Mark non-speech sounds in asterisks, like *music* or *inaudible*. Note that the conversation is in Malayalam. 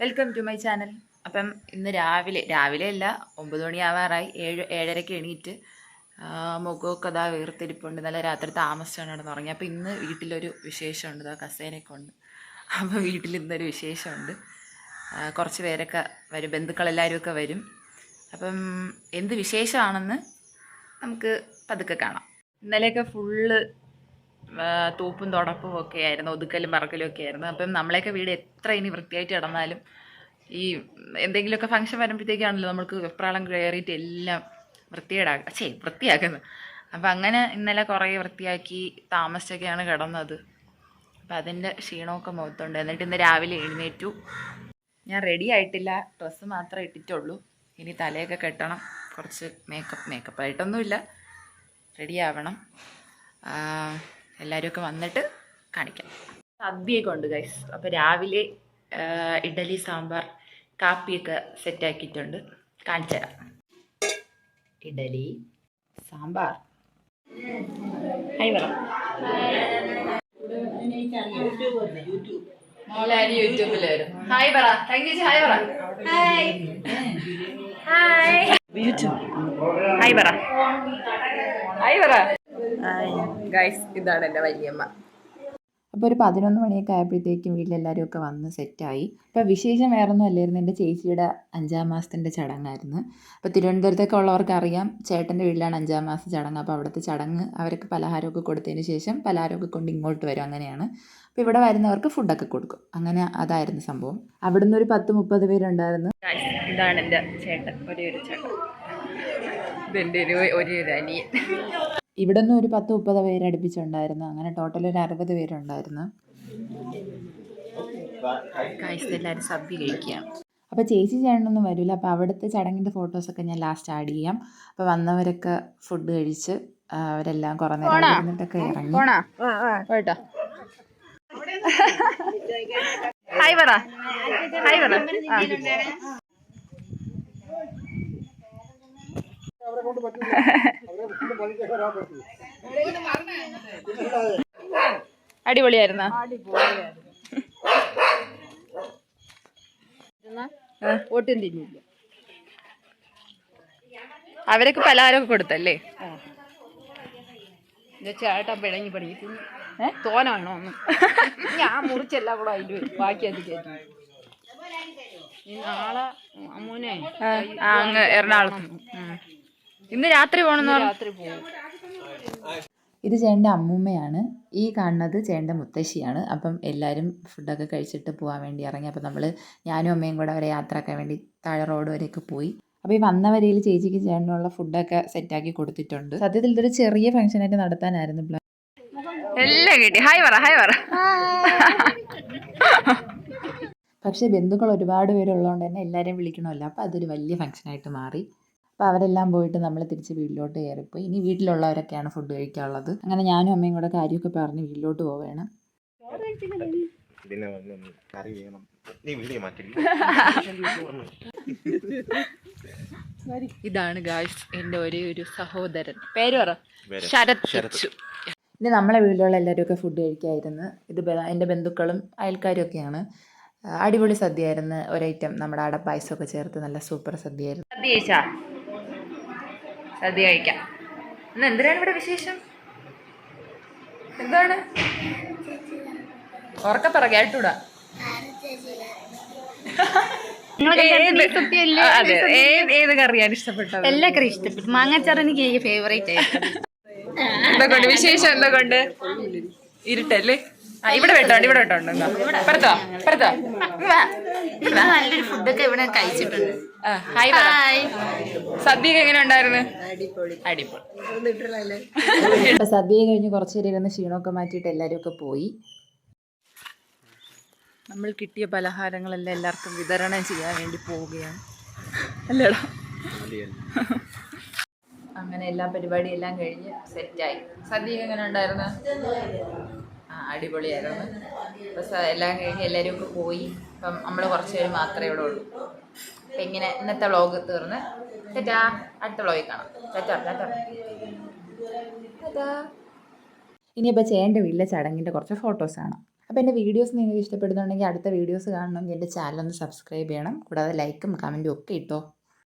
വെൽക്കം ടു മൈ ചാനൽ അപ്പം ഇന്ന് രാവിലെ രാവിലെ അല്ല ഒമ്പത് മണിയാവാറായി. ഏഴ് ഏഴരയ്ക്ക് എണീറ്റ് മുഖമൊക്കെ അതാ വീർത്തിരിപ്പുണ്ട് നല്ല രാത്രി താമസിച്ചാണ് അവിടെ തുടങ്ങി അപ്പോൾ ഇന്ന് വീട്ടിലൊരു വിശേഷമുണ്ട്. അതോ കസേനയൊക്കെ ഉണ്ട്. അപ്പോൾ വീട്ടിൽ ഇന്നൊരു വിശേഷമുണ്ട്. കുറച്ച് പേരൊക്കെ വരും. ബന്ധുക്കളെല്ലാവരും ഒക്കെ വരും. അപ്പം എന്ത് വിശേഷമാണെന്ന് നമുക്ക് പതുക്കെ കാണാം. ഇന്നലെയൊക്കെ ഫുള്ള് തൂപ്പും തുടപ്പും ഒക്കെ ആയിരുന്നു ഒതുക്കലും പറക്കലും ഒക്കെ ആയിരുന്നു. അപ്പം നമ്മളെയൊക്കെ വീട് എത്ര ഇനി വൃത്തിയായിട്ട് കിടന്നാലും ഈ എന്തെങ്കിലുമൊക്കെ ഫംഗ്ഷൻ വരുമ്പോഴത്തേക്കാണല്ലോ നമ്മൾക്ക് വെപ്രാളം കയറിയിട്ട് എല്ലാം വൃത്തിയേടാ ചേ വൃത്തിയാക്കുന്നത് അപ്പം അങ്ങനെ ഇന്നലെ കുറേ വൃത്തിയാക്കി താമസിച്ചൊക്കെയാണ് കിടന്നത്. അപ്പം അതിന്റെ ക്ഷീണമൊക്കെ മുഖത്തുണ്ട്. എന്നിട്ട് ഇന്ന് രാവിലെ എഴുന്നേറ്റു. ഞാൻ റെഡി ആയിട്ടില്ല. ഡ്രസ്സ് മാത്രമേ ഇട്ടിട്ടുള്ളൂ. ഇനി തലയൊക്കെ കെട്ടണം. കുറച്ച് മേക്കപ്പ് മേക്കപ്പ് ആയിട്ടൊന്നുമില്ല. റെഡി ആവണം. എല്ലാവരും ഒക്കെ വന്നിട്ട് കാണിക്കാം. സദ്യയൊക്കെ ഉണ്ട് ഗൈസ് അപ്പോൾ രാവിലെ ഇഡലി സാമ്പാർ കാപ്പിയൊക്കെ സെറ്റാക്കിയിട്ടുണ്ട് കാണിച്ചു തരാം. ഇഡലി സാമ്പാർ. പറ മോളാരി യൂട്യൂബിൽ വരും. ഹായ് പറ താങ്ക് യു ഹായ് പറ ഹായ് ഹായ് യൂട്യൂബ് ഹായ് പറ ഹായ് പറ ഗൈസ് ഇതാണ് എന്റെ വല്യമ്മ. അപ്പോൾ ഒരു പതിനൊന്ന് മണിയൊക്കെ ആയപ്പോഴത്തേക്കും വീട്ടിലെല്ലാവരും ഒക്കെ വന്ന് സെറ്റായി. അപ്പോൾ വിശേഷം വേറൊന്നും അല്ലായിരുന്നു. എന്റെ ചേച്ചിയുടെ അഞ്ചാം മാസത്തിന്റെ ചടങ്ങായിരുന്നു. അപ്പോൾ തിരുവനന്തപുരത്തൊക്കെ ഉള്ളവർക്ക് അറിയാം ചേട്ടന്റെ വീട്ടിലാണ് അഞ്ചാം മാസം ചടങ്ങ്. അപ്പോൾ അവിടുത്തെ ചടങ്ങ് അവർക്ക് പലഹാരമൊക്കെ കൊടുത്തതിന് ശേഷം പലഹാരമൊക്കെ കൊണ്ട് ഇങ്ങോട്ട് വരും. അങ്ങനെയാണ്. അപ്പോൾ ഇവിടെ വരുന്നവർക്ക് ഫുഡൊക്കെ കൊടുക്കും. അങ്ങനെ അതായിരുന്നു സംഭവം. അവിടുന്ന് ഒരു പത്ത് മുപ്പത് പേരുണ്ടായിരുന്നു. ഇതാണ് എന്റെ ചേട്ടൻ. ഒരേ ഒരു ചേട്ടൻ. ഇതെന്റെ ഒരു ഒരേ ഒരു അനിയൻ. ഇവിടെ നിന്ന് ഒരു പത്ത് മുപ്പത് പേര് അടുപ്പിച്ചുണ്ടായിരുന്നു. അങ്ങനെ ടോട്ടൽ ഒരു അറുപത് പേരുണ്ടായിരുന്നു. അപ്പൊ എല്ലാവരും സദ്യ കഴിക്കുകയാണ് അപ്പോൾ ചേച്ചി ചേട്ടനൊന്നും വരില്ല. അപ്പോൾ അവിടുത്തെ ഫോട്ടോസ് ഒക്കെ ഞാൻ ലാസ്റ്റ് ആഡ് ചെയ്യാം. അപ്പോൾ വന്നവരൊക്കെ ഫുഡ് കഴിച്ച് അവരെല്ലാം കുറേ നേരം ഇരുന്നിട്ടൊക്കെ ഇറങ്ങി. ഹായ് പറ. ഹായ് പറ. ആ. അടിപൊളിയായിരുന്നോ? ഒട്ടും തിന്നില്ല. അവരൊക്കെ പലഹാരമൊക്കെ കൊടുത്തല്ലേ? ചേട്ടാ പിണങ്ങി പണി തോനാണോ ഒന്ന്? ഞാൻ മുറിച്ചെല്ലാം കൂടെ അതിന്റെ ബാക്കി അത് കയറ്റി. ഈ നാളെ അമ്മൂനെ അങ്ങ് എറണാകുളത്ത്. ഇന്ന് രാത്രി പോകണം രാത്രി പോകും ഇത് ചേട്ടന്റെ അമ്മൂമ്മയാണ്. ഈ കാണുന്നത് ചേട്ടന്റെ മുത്തശ്ശിയാണ്. അപ്പം എല്ലാവരും ഫുഡൊക്കെ കഴിച്ചിട്ട് പോകാൻ വേണ്ടി ഇറങ്ങി. അപ്പം നമ്മൾ ഞാനും അമ്മയും കൂടെ അവരെ യാത്രയാക്കാൻ വേണ്ടി താഴെ റോഡ് വരെയൊക്കെ പോയി. അപ്പോൾ ഈ വന്ന വരയിൽ ചേച്ചിക്ക് ചേട്ടനുള്ള ഫുഡൊക്കെ സെറ്റാക്കി കൊടുത്തിട്ടുണ്ട്. സത്യത്തിൽ ഇതൊരു ചെറിയ ഫംഗ്ഷനായിട്ട് നടത്താനായിരുന്നു പ്ലാൻ എല്ലാം കിട്ടി. ഹായ് പറ ഹായ് പറ. പക്ഷേ ബന്ധുക്കൾ ഒരുപാട് പേരുള്ളതുകൊണ്ട് തന്നെ എല്ലാവരെയും വിളിക്കണമല്ലോ. അപ്പോൾ അതൊരു വലിയ ഫംഗ്ഷനായിട്ട് മാറി. അപ്പോൾ അവരെല്ലാം പോയിട്ട് നമ്മൾ തിരിച്ച് വീട്ടിലോട്ട് കയറിപ്പോയി. ഇനി വീട്ടിലുള്ളവരൊക്കെയാണ് ഫുഡ് കഴിക്കാനുള്ളത്. അങ്ങനെ ഞാനും അമ്മയും കൂടെ കാര്യമൊക്കെ പറഞ്ഞ് വീട്ടിലോട്ട് പോവുകയാണ് പിന്നെ വന്ന് കറി വേണം. നീ വീഡിയോ മാറ്റില്ല ഇതാണ് ഗായ്സ് എന്റെ ഒരേ ഒരു സഹോദരൻ. പേര് പറ. ശരത് ശരത്. ഇനി നമ്മളെ വീട്ടിലുള്ള എല്ലാവരും ഒക്കെ ഫുഡ് കഴിക്കായിരുന്നു. ഇത് എന്റെ ബന്ധുക്കളും അയൽക്കാരും ഒക്കെയാണ് അടിപൊളി സദ്യയായിരുന്നു. ഒരൈറ്റം നമ്മുടെ അടപ്പായസമൊക്കെ ചേർത്ത് നല്ല സൂപ്പർ സദ്യയായിരുന്നു. സദ്യ കഴിച്ചാ? സദ്യ കഴിക്കാം. ഇന്ന് എന്തിനാണ് ഇവിടെ വിശേഷം? എന്താണ്? ഉറക്ക പറ കേട്ടൂടാ. ഏത് കറിയാണ് ഇഷ്ടപ്പെട്ടത്? എല്ലാ കറി ഇഷ്ടപ്പെട്ടു. മാങ്ങാച്ചാറ് എനിക്ക് ഫേവറേറ്റ് ആയിരുന്നു എന്തൊക്കെ വിശേഷം എന്തൊക്കെ ഇരുട്ടല്ലേ? ഇവിടെ വെട്ടോണ്ട് ഇവിടെ വെട്ടോണ്ട് എന്നാ. പുറത്തോ പുറത്തോ. നല്ലൊരു ഫുഡൊക്കെ ഇവിടെ കഴിച്ചിട്ടുണ്ട്. ഹായ് സദ്യയൊക്കെ എങ്ങനെ ഉണ്ടായിരുന്നു? അടിപൊളി. *laughs* സദ്യ കഴിഞ്ഞ് കുറച്ച് നേരം ഇരുന്ന് ക്ഷീണമൊക്കെ മാറ്റിട്ട് എല്ലാവരും ഒക്കെ പോയി. നമ്മൾ കിട്ടിയ പലഹാരങ്ങളെല്ലാം എല്ലാവർക്കും വിതരണം ചെയ്യാൻ വേണ്ടി പോവുകയാണ്. അല്ലേടാ? അങ്ങനെ എല്ലാ പരിപാടിയെല്ലാം കഴിഞ്ഞ് സെറ്റായി സദ്യ എങ്ങനെ ഉണ്ടായിരുന്നു? ആ അടിപൊളിയായിരുന്നു. അപ്പോൾ സ- എല്ലാം കഴിഞ്ഞ് എല്ലാവരും ഒക്കെ പോയി. അപ്പം നമ്മൾ കുറച്ച് പേര് മാത്രമേ ഇവിടെ ഉള്ളൂ. അപ്പം ഇങ്ങനെ ഇന്നത്തെ വ്ളോഗ് തീർന്ന്. ടാറ്റാ അടുത്ത വ്ളോഗിൽ കാണാം. ചേച്ചാ ടാറ്റാ. ഇനി ഇനിയിപ്പോൾ ചേന്റെ വീട്ടിലെ ചടങ്ങിന്റെ കുറച്ച് ഫോട്ടോസ് കാണാം. അപ്പോൾ എന്റെ വീഡിയോസ് നിങ്ങൾക്ക് ഇഷ്ടപ്പെടുന്നുണ്ടെങ്കിൽ അടുത്ത വീഡിയോസ് കാണണമെങ്കിൽ എന്റെ ചാനൽ ഒന്ന് സബ്സ്ക്രൈബ് ചെയ്യണം. കൂടാതെ ലൈക്കും കമന്റും ഒക്കെ ഇട്ടോ.